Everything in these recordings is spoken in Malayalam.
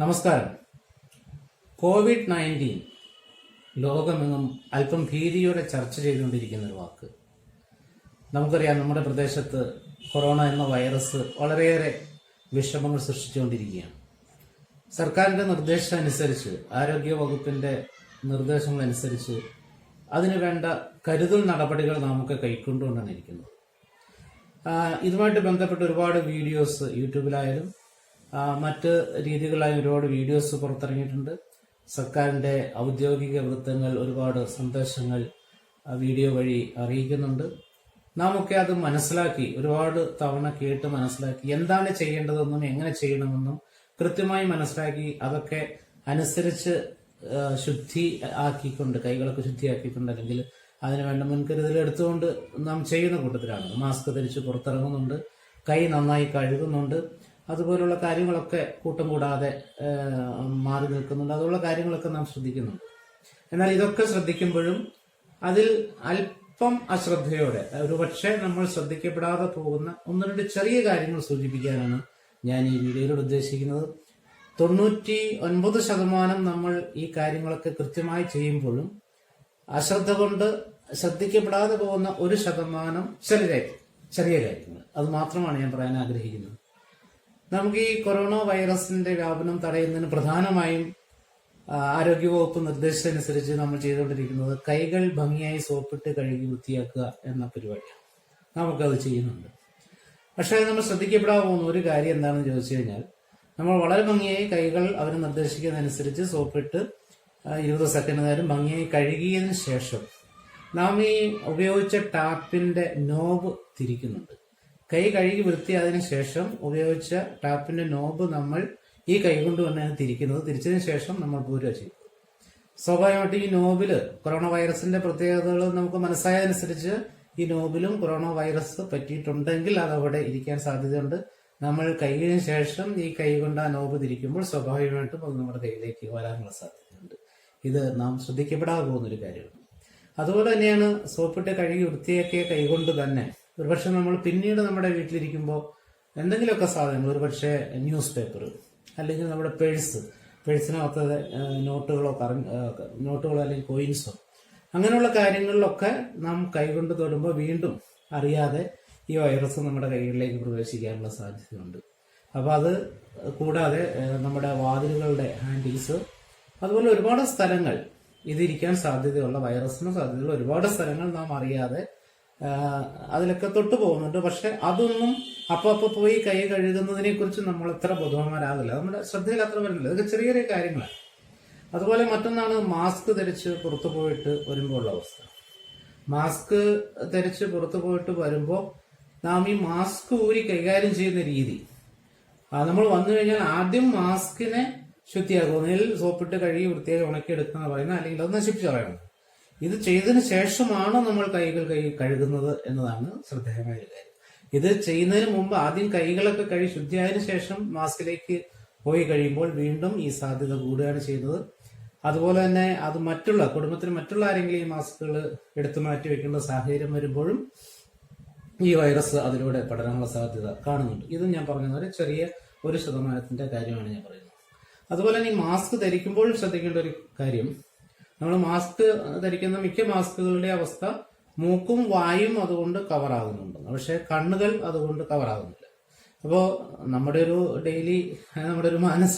നമസ്കാരം. കോവിഡ് നയന്റീൻ ലോകമെങ്ങും അല്പം ഭീതിയോടെ ചർച്ച ചെയ്തുകൊണ്ടിരിക്കുന്ന ഒരു വാക്ക്. നമുക്കറിയാം നമ്മുടെ പ്രദേശത്ത് കൊറോണ എന്ന വൈറസ് വളരെയേറെ വിഷമങ്ങൾ സൃഷ്ടിച്ചുകൊണ്ടിരിക്കുകയാണ്. സർക്കാരിന്റെ നിർദ്ദേശം അനുസരിച്ച് ആരോഗ്യ വകുപ്പിന്റെ നിർദ്ദേശങ്ങൾ അനുസരിച്ച് അതിനു വേണ്ട കരുതൽ നടപടികൾ നമുക്ക് കൈക്കൊണ്ടുകൊണ്ടാണ് ഇരിക്കുന്നത്. ഇതുമായിട്ട് ബന്ധപ്പെട്ട് ഒരുപാട് വീഡിയോസ് യൂട്യൂബിലായാലും മറ്റ് രീതികളായി ഒരുപാട് വീഡിയോസ് പുറത്തിറങ്ങിയിട്ടുണ്ട്. സർക്കാരിന്റെ ഔദ്യോഗിക വൃത്തങ്ങൾ ഒരുപാട് സന്ദേശങ്ങൾ വീഡിയോ വഴി അറിയിക്കുന്നുണ്ട്. നാം ഒക്കെ അത് മനസ്സിലാക്കി ഒരുപാട് തവണ കേട്ട് മനസ്സിലാക്കി എന്താണ് ചെയ്യേണ്ടതെന്നും എങ്ങനെ ചെയ്യണമെന്നും കൃത്യമായി മനസ്സിലാക്കി അതൊക്കെ അനുസരിച്ച് ശുദ്ധി ആക്കിക്കൊണ്ട് കൈകളൊക്കെ ശുദ്ധിയാക്കിക്കൊണ്ട് അല്ലെങ്കിൽ അതിന് വേണ്ട മുൻകരുതൽ എടുത്തുകൊണ്ട് നാം ചെയ്യുന്ന കൂട്ടത്തിലാണ്. മാസ്ക് ധരിച്ച് പുറത്തിറങ്ങുന്നുണ്ട്. കൈ നന്നായി കഴുകുന്നുണ്ട്. അതുപോലുള്ള കാര്യങ്ങളൊക്കെ കൂട്ടം കൂടാതെ മാറി നിൽക്കുന്നുണ്ട്. അതുള്ള കാര്യങ്ങളൊക്കെ നാം ശ്രദ്ധിക്കുന്നുണ്ട്. എന്നാൽ ഇതൊക്കെ ശ്രദ്ധിക്കുമ്പോഴും അതിൽ അല്പം അശ്രദ്ധയോടെ ഒരുപക്ഷെ നമ്മൾ ശ്രദ്ധിക്കപ്പെടാതെ പോകുന്ന ഒന്ന് രണ്ട് ചെറിയ കാര്യങ്ങൾ സൂചിപ്പിക്കാനാണ് ഞാൻ ഈ വീഡിയോയിലൂടെ ഉദ്ദേശിക്കുന്നത്. തൊണ്ണൂറ്റി ഒൻപത് ശതമാനം നമ്മൾ ഈ കാര്യങ്ങളൊക്കെ കൃത്യമായി ചെയ്യുമ്പോഴും അശ്രദ്ധ കൊണ്ട് ശ്രദ്ധിക്കപ്പെടാതെ പോകുന്ന ഒരു ശതമാനം ചെറിയ ചെറിയ കാര്യങ്ങൾ. അത് മാത്രമാണ് ഞാൻ പറയാൻ ആഗ്രഹിക്കുന്നത്. നമുക്ക് ഈ കൊറോണ വൈറസിന്റെ വ്യാപനം തടയുന്നതിന് പ്രധാനമായും ആരോഗ്യവകുപ്പ് നിർദ്ദേശമനുസരിച്ച് നമ്മൾ ചെയ്തുകൊണ്ടിരിക്കുന്നത് കൈകൾ ഭംഗിയായി സോപ്പിട്ട് കഴുകി വൃത്തിയാക്കുക എന്ന പരിപാടിയാണ്. നമുക്കത് ചെയ്യുന്നുണ്ട്. പക്ഷേ നമ്മൾ ശ്രദ്ധിക്കപ്പെടാൻ പോകുന്ന ഒരു കാര്യം എന്താണെന്ന് ചോദിച്ചു കഴിഞ്ഞാൽ നമ്മൾ വളരെ ഭംഗിയായി കൈകൾ അവർ നിർദ്ദേശിക്കുന്നതനുസരിച്ച് സോപ്പിട്ട് ഇരുപത് സെക്കൻഡ് നേരം ഭംഗിയായി കഴുകിയതിനു ശേഷം നാം ഈ ഉപയോഗിച്ച ടാപ്പിന്റെ നോബ് തിരിക്കുന്നുണ്ട്. കൈ കഴുകി വൃത്തിയായതിനു ശേഷം ഉപയോഗിച്ച ടാപ്പിന്റെ നോബ് നമ്മൾ ഈ കൈ കൊണ്ട് തന്നെയാണ് തിരിക്കുന്നത്. തിരിച്ചതിന് ശേഷം നമ്മൾ പൂരുക ചെയ്യും. സ്വാഭാവികമായിട്ട് ഈ നോബിൽ കൊറോണ വൈറസിന്റെ പ്രത്യേകതകൾ നമുക്ക് മനസ്സായതനുസരിച്ച് ഈ നോബിലും കൊറോണ വൈറസ് പറ്റിയിട്ടുണ്ടെങ്കിൽ അത് അവിടെ ഇരിക്കാൻ സാധ്യതയുണ്ട്. നമ്മൾ കൈയിന് ശേഷം ഈ കൈ കൊണ്ട് ആ നോബ് തിരിക്കുമ്പോൾ സ്വാഭാവികമായിട്ടും അത് നമ്മുടെ കയ്യിലേക്ക് വരാനുള്ള സാധ്യതയുണ്ട്. ഇത് നാം ശ്രദ്ധിക്കപ്പെടാതെ പോകുന്ന ഒരു കാര്യമാണ്. അതുപോലെ തന്നെയാണ് സോപ്പിട്ട് കഴുകി വൃത്തിയാക്കിയ കൈകൊണ്ട് തന്നെ ഒരുപക്ഷെ നമ്മൾ പിന്നീട് നമ്മുടെ വീട്ടിലിരിക്കുമ്പോൾ എന്തെങ്കിലുമൊക്കെ സാധനങ്ങൾ ഒരുപക്ഷെ ന്യൂസ് പേപ്പർ അല്ലെങ്കിൽ നമ്മുടെ പേഴ്സ് പേഴ്സിനകത്ത് നോട്ടുകളോ കറ നോട്ടുകളോ അല്ലെങ്കിൽ കോയിൻസോ അങ്ങനെയുള്ള കാര്യങ്ങളിലൊക്കെ നാം കൈകൊണ്ട് തൊടുമ്പോൾ വീണ്ടും അറിയാതെ ഈ വൈറസ് നമ്മുടെ കൈകളിലേക്ക് പ്രവേശിക്കാനുള്ള സാധ്യതയുണ്ട്. അപ്പോൾ അത് കൂടാതെ നമ്മുടെ വാതിലുകളുടെ ഹാൻഡിൽസ് അതുപോലെ ഒരുപാട് സ്ഥലങ്ങൾ ഇതിരിക്കാൻ സാധ്യതയുള്ള വൈറസിന് സാധ്യതയുള്ള ഒരുപാട് സ്ഥലങ്ങൾ നാം അറിയാതെ അതിലൊക്കെ തൊട്ടു പോകുന്നുണ്ട്. പക്ഷെ അതൊന്നും അപ്പൊ അപ്പൊ പോയി കൈ കഴുകുന്നതിനെ കുറിച്ച് നമ്മൾ എത്ര ബോധവാന്മാരാകില്ല. നമ്മുടെ ശ്രദ്ധയിൽ അത്ര വരുന്നില്ല ഇതൊക്കെ ചെറിയ ചെറിയ കാര്യങ്ങളാണ്. അതുപോലെ മറ്റൊന്നാണ് മാസ്ക് ധരിച്ച് പുറത്തു പോയിട്ട് വരുമ്പോൾ ഉള്ള അവസ്ഥ. മാസ്ക് ധരിച്ച് പുറത്തു പോയിട്ട് വരുമ്പോൾ നാം ഈ മാസ്ക് ഊരി കൈകാര്യം ചെയ്യുന്ന രീതി. നമ്മൾ വന്നു കഴിഞ്ഞാൽ ആദ്യം മാസ്കിനെ ശുദ്ധിയാക്കും ഒന്നിൽ സോപ്പിട്ട് കഴുകി വൃത്തിയായി ഉണക്കി എടുക്കുന്ന പറയുന്നത് അല്ലെങ്കിൽ അത് നശിപ്പിച്ച് കളയണം. ഇത് ചെയ്തതിന് ശേഷമാണ് നമ്മൾ കൈകൾ കൈ കഴുകുന്നത് എന്നതാണ് ശ്രദ്ധേയമായ കാര്യം. ഇത് ചെയ്യുന്നതിന് മുമ്പ് ആദ്യം കൈകളൊക്കെ കഴുകി ശുദ്ധിയായതിനു ശേഷം മാസ്കിലേക്ക് പോയി കഴിയുമ്പോൾ വീണ്ടും ഈ സാധ്യത കൂടുകയാണ് ചെയ്യുന്നത്. അതുപോലെ തന്നെ അത് മറ്റുള്ള കുടുംബത്തിന് മറ്റുള്ള ആരെങ്കിലും ഈ മാസ്കുകൾ എടുത്തു മാറ്റി വെക്കേണ്ട സാഹചര്യം വരുമ്പോഴും ഈ വൈറസ് അതിലൂടെ പടരാനുള്ള സാധ്യത കാണുന്നുണ്ട്. ഇത് ഞാൻ പറഞ്ഞ പോലെ ചെറിയ ഒരു ശതമാനത്തിന്റെ കാര്യമാണ് ഞാൻ പറയുന്നത്. അതുപോലെ തന്നെ ഈ മാസ്ക് ധരിക്കുമ്പോഴും ശ്രദ്ധിക്കേണ്ട ഒരു കാര്യം നമ്മൾ മാസ്ക് ധരിക്കുന്ന മിക്ക മാസ്കുകളുടെ അവസ്ഥ മൂക്കും വായും അതുകൊണ്ട് കവർ ആകുന്നുണ്ട് പക്ഷെ കണ്ണുകൾ അതുകൊണ്ട് കവർ ആകുന്നില്ല. അപ്പോൾ നമ്മുടെ ഒരു ഡെയിലി നമ്മുടെ ഒരു മാനസ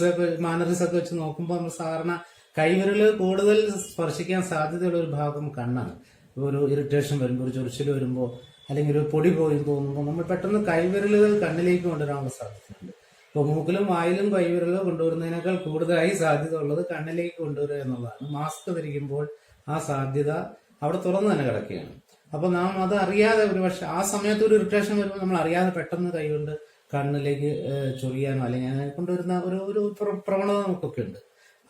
മാനറിസ് ഒക്കെ വെച്ച് നോക്കുമ്പോൾ നമ്മൾ സാധാരണ കൈവിരൽ കൂടുതൽ സ്പർശിക്കാൻ സാധ്യതയുള്ള ഒരു ഭാഗം കണ്ണാണ്. ഒരു ഇറിറ്റേഷൻ വരുമ്പോൾ ഒരു ചൊറിച്ചിൽ വരുമ്പോൾ അല്ലെങ്കിൽ ഒരു പൊടി പോയി തോന്നുമ്പോൾ നമ്മൾ പെട്ടെന്ന് കൈവിരലുകൾ കണ്ണിലേക്ക് കൊണ്ടുവരാനുള്ള സാധ്യതയുണ്ട്. ഇപ്പോൾ മൂക്കിലും വായിലും കൈവിരലോ കൊണ്ടുവരുന്നതിനേക്കാൾ കൂടുതലായി സാധ്യത ഉള്ളത് കണ്ണിലേക്ക് കൊണ്ടുവരിക എന്നുള്ളതാണ്. മാസ്ക് ധരിക്കുമ്പോൾ ആ സാധ്യത അവിടെ തുറന്നു തന്നെ കിടക്കുകയാണ്. അപ്പൊ നാം അത് അറിയാതെ ഒരു പക്ഷെ ആ സമയത്ത് ഒരു ഇറിറ്റേഷൻ വരുമ്പോൾ നമ്മൾ അറിയാതെ പെട്ടെന്ന് കൈകൊണ്ട് കണ്ണിലേക്ക് ചൊറിയാനോ അല്ലെങ്കിൽ അങ്ങനെ കൊണ്ടുവരുന്ന ഒരു ഒരു പ്രവണത നമുക്കൊക്കെ ഉണ്ട്.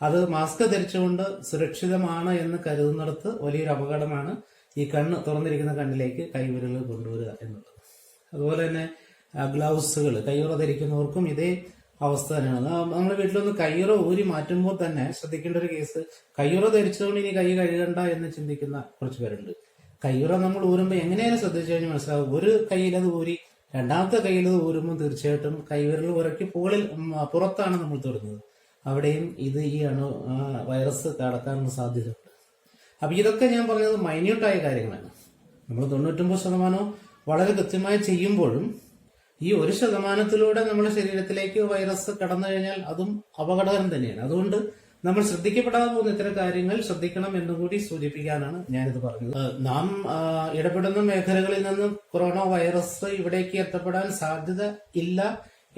അത് മാസ്ക് ധരിച്ചുകൊണ്ട് സുരക്ഷിതമാണ് എന്ന് കരുതുന്നിടത്ത് വലിയൊരു അപകടമാണ് ഈ കണ്ണ് തുറന്നിരിക്കുന്ന കണ്ണിലേക്ക് കൈവിരലുകൾ കൊണ്ടുവരിക എന്നുള്ളത്. അതുപോലെ തന്നെ ഗ്ലൗസുകൾ കയ്യുറ ധരിക്കുന്നവർക്കും ഇതേ അവസ്ഥ തന്നെയാണ്. നമ്മുടെ വീട്ടിലൊന്ന് കയ്യുറ ഊരി മാറ്റുമ്പോൾ തന്നെ ശ്രദ്ധിക്കേണ്ട ഒരു കേസ് കയ്യുറ ധരിച്ചതുകൊണ്ട് ഇനി കൈ കഴുകണ്ട എന്ന് ചിന്തിക്കുന്ന കുറച്ച് പേരുണ്ട്. കയ്യുറ നമ്മൾ ഊരുമ്പോൾ എങ്ങനെയാണ് ശ്രദ്ധിച്ചു കഴിഞ്ഞാൽ മനസ്സിലാവും. ഒരു കയ്യിലത് ഊരി രണ്ടാമത്തെ കയ്യിലത് ഊരുമ്പോൾ തീർച്ചയായിട്ടും കൈവിരൽ ഉറക്കി പുകളിൽ പുറത്താണ് നമ്മൾ തൊടുന്നത്. അവിടെയും ഇത് ഈ അണു വൈറസ് കടക്കാനുള്ള സാധ്യതയുണ്ട്. അപ്പൊ ഇതൊക്കെ ഞാൻ പറഞ്ഞത് മൈന്യൂട്ടായ കാര്യങ്ങളാണ്. നമ്മൾ തൊണ്ണൂറ്റൊമ്പത് ശതമാനവും വളരെ കൃത്യമായി ചെയ്യുമ്പോഴും ഈ ഒരു ശതമാനത്തിലൂടെ നമ്മുടെ ശരീരത്തിലേക്ക് വൈറസ് കടന്നു കഴിഞ്ഞാൽ അതും അപകടകരം തന്നെയാണ്. അതുകൊണ്ട് നമ്മൾ ശ്രദ്ധിക്കപ്പെടാതെ പോകുന്ന ഇത്തരം കാര്യങ്ങൾ ശ്രദ്ധിക്കണം എന്നുകൂടി സൂചിപ്പിക്കാനാണ് ഞാനിത് പറഞ്ഞത്. നാം ഇടപെടുന്ന മേഖലകളിൽ നിന്നും കൊറോണ വൈറസ് ഇവിടേക്ക് എത്തപ്പെടാൻ സാധ്യത ഇല്ല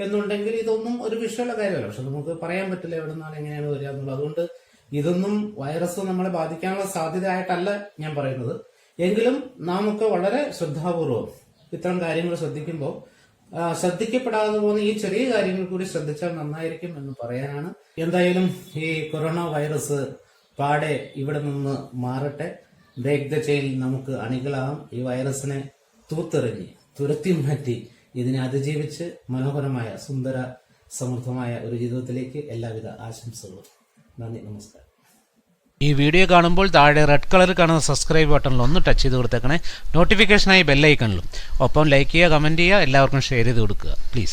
എന്നുണ്ടെങ്കിൽ ഇതൊന്നും ഒരു വിഷയമുള്ള കാര്യമല്ല. പക്ഷെ നമുക്ക് പറയാൻ പറ്റില്ല എവിടെ നിന്നാണ് എങ്ങനെയാണ് വരിക എന്നുള്ളത്. അതുകൊണ്ട് ഇതൊന്നും വൈറസ് നമ്മളെ ബാധിക്കാനുള്ള സാധ്യത ആയിട്ടല്ല ഞാൻ പറയുന്നത്. എങ്കിലും നാം ഒക്കെ വളരെ ശ്രദ്ധാപൂർവം ഇത്തരം കാര്യങ്ങൾ ശ്രദ്ധിക്കുമ്പോൾ ശ്രദ്ധിക്കപ്പെടാതെ പോകുന്ന ഈ ചെറിയ കാര്യങ്ങൾ കൂടി ശ്രദ്ധിച്ചാൽ നന്നായിരിക്കും എന്ന് പറയാനാണ്. എന്തായാലും ഈ കൊറോണ വൈറസ് പാടെ ഇവിടെ നിന്ന് മാറട്ടെ. ബ്രേക്ക് ദ ചെയിൻ നമുക്ക് അണികളാം ഈ വൈറസിനെ തൂത്തെറിഞ്ഞ് തുരത്തി മാറ്റി ഇതിനെ അതിജീവിച്ച് മനോഹരമായ സുന്ദര സമൃദ്ധമായ ഒരു ജീവിതത്തിലേക്ക് എല്ലാവിധ ആശംസകളും. നന്ദി നമസ്കാരം. ഈ വീഡിയോ കാണുമ്പോൾ താഴെ റെഡ് കളറിൽ കാണുന്ന സബ്സ്ക്രൈബ് ബട്ടണിൽ ഒന്ന് ടച്ച് ചെയ്ത് കൊടുത്തേക്കണേ. നോട്ടിഫിക്കേഷനായി ബെല്ലൈക്കണിലും ഒപ്പം ലൈക്ക് ചെയ്യുക കമന്റ് ചെയ്യുക എല്ലാവർക്കും ഷെയർ ചെയ്ത് കൊടുക്കുക. പ്ലീസ്